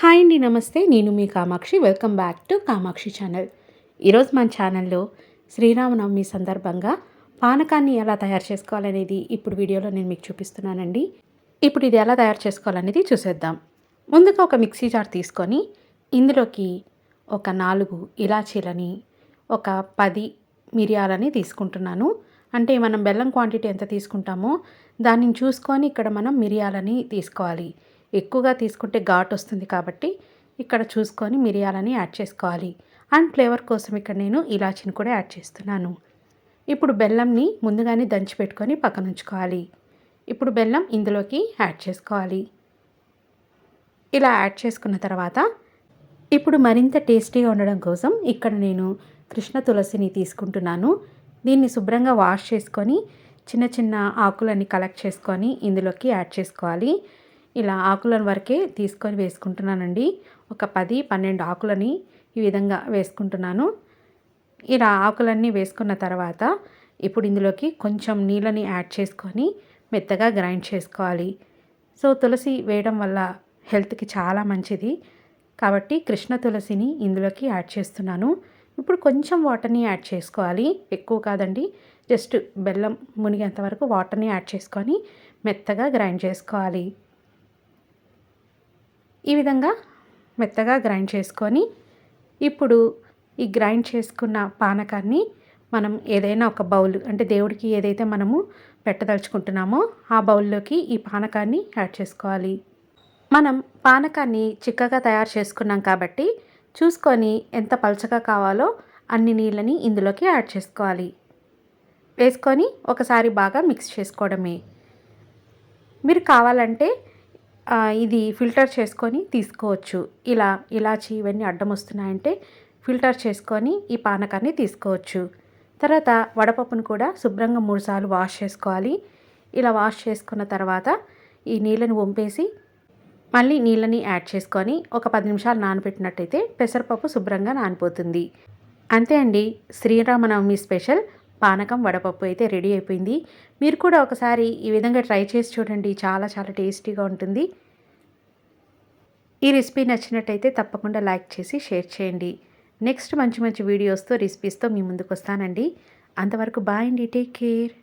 Hi అండి నమస్తే. నేను మీ Kamakshi. Welcome back to Kamakshi channel ఈరోజు మన ఛానల్లో శ్రీరామనవమి సందర్భంగా పానకాన్ని ఎలా తయారు చేసుకోవాలనేది ఇప్పుడు వీడియోలో నేను మీకు చూపిస్తున్నానండి. ఇప్పుడు ఇది ఎలా తయారు చేసుకోవాలనేది చూసేద్దాం. ముందుగా ఒక మిక్సీ జార్ తీసుకొని ఇందులోకి ఒక నాలుగు ఇలాచీలని ఒక పది మిరియాలని తీసుకుంటున్నాను. అంటే మనం బెల్లం క్వాంటిటీ ఎంత తీసుకుంటామో దానిని చూసుకొని ఇక్కడ మనం మిరియాలని తీసుకోవాలి. ఎక్కువగా తీసుకుంటే ఘాట్ వస్తుంది కాబట్టి ఇక్కడ చూసుకొని మిరియాలని యాడ్ చేసుకోవాలి. అండ్ ఫ్లేవర్ కోసం ఇక్కడ నేను ఇలాచిని కూడా యాడ్ చేస్తున్నాను. ఇప్పుడు బెల్లంని ముందుగానే దంచి పెట్టుకొని పక్కన ఉంచుకోవాలి. ఇప్పుడు బెల్లం ఇందులోకి యాడ్ చేసుకోవాలి. ఇలా యాడ్ చేసుకున్న తర్వాత ఇప్పుడు మరింత టేస్టీగా ఉండడం కోసం ఇక్కడ నేను కృష్ణ తులసిని తీసుకుంటున్నాను. దీన్ని శుభ్రంగా వాష్ చేసుకొని చిన్న చిన్న ఆకులని కలెక్ట్ చేసుకొని ఇందులోకి యాడ్ చేసుకోవాలి. ఇలా ఆకులను వరకే తీసుకొని వేసుకుంటున్నానండి. ఒక పది పన్నెండు ఆకులని ఈ విధంగా వేసుకుంటున్నాను. ఇలా ఆకులన్నీ వేసుకున్న తర్వాత ఇప్పుడు ఇందులోకి కొంచెం నీళ్ళని యాడ్ చేసుకొని మెత్తగా గ్రైండ్ చేసుకోవాలి. సో తులసి వేయడం వల్ల హెల్త్కి చాలా మంచిది. కాబట్టి కృష్ణ తులసిని ఇందులోకి యాడ్ చేస్తున్నాను. ఇప్పుడు కొంచెం వాటర్ని యాడ్ చేసుకోవాలి. ఎక్కువ కాదండి. జస్ట్ బెల్లం మునిగేంత వరకు వాటర్ని యాడ్ చేసుకొని మెత్తగా గ్రైండ్ చేసుకోవాలి. ఈ విధంగా మెత్తగా గ్రైండ్ చేసుకొని ఇప్పుడు ఈ గ్రైండ్ చేసుకున్న పానకాన్ని మనం ఏదైనా ఒక బౌల్ అంటే దేవుడికి ఏదైతే మనము పెట్టదలుచుకుంటున్నామో ఆ బౌల్లోకి ఈ పానకాన్ని యాడ్ చేసుకోవాలి. మనం పానకాన్ని చిక్కగా తయారు చేసుకున్నాం కాబట్టి చూసుకొని ఎంత పలచగా కావాలో అన్ని నీళ్ళని ఇందులోకి యాడ్ చేసుకోవాలి. వేసుకొని ఒకసారి బాగా మిక్స్ చేసుకోవడమే. మీరు కావాలంటే ఇది ఫిల్టర్ చేసుకొని తీసుకోవచ్చు. ఇలా ఇలాచి ఇవన్నీ అడ్డం వస్తున్నాయంటే ఫిల్టర్ చేసుకొని ఈ పానకాన్ని తీసుకోవచ్చు. తర్వాత వడపప్పును కూడా శుభ్రంగా మూడుసార్లు వాష్ చేసుకోవాలి. ఇలా వాష్ చేసుకున్న తర్వాత ఈ నీళ్ళని వంపేసి మళ్ళీ నీళ్ళని యాడ్ చేసుకొని ఒక పది నిమిషాలు నానబెట్టినట్టయితే పెసరపప్పు శుభ్రంగా నానిపోతుంది. అంతే అండి. శ్రీరామనవమి స్పెషల్. పానకం వడపప్పు అయితే రెడీ అయిపోయింది. మీరు కూడా ఒకసారి ఈ విధంగా ట్రై చేసి చూడండి. చాలా చాలా టేస్టీగా ఉంటుంది. ఈ రెసిపీ నచ్చినట్టయితే తప్పకుండా లైక్ చేసి షేర్ చేయండి. నెక్స్ట్ మంచి మంచి వీడియోస్తో రెసిపీస్తో మీ ముందుకు వస్తానండి. అంతవరకు బాయ్ అండి. Take care.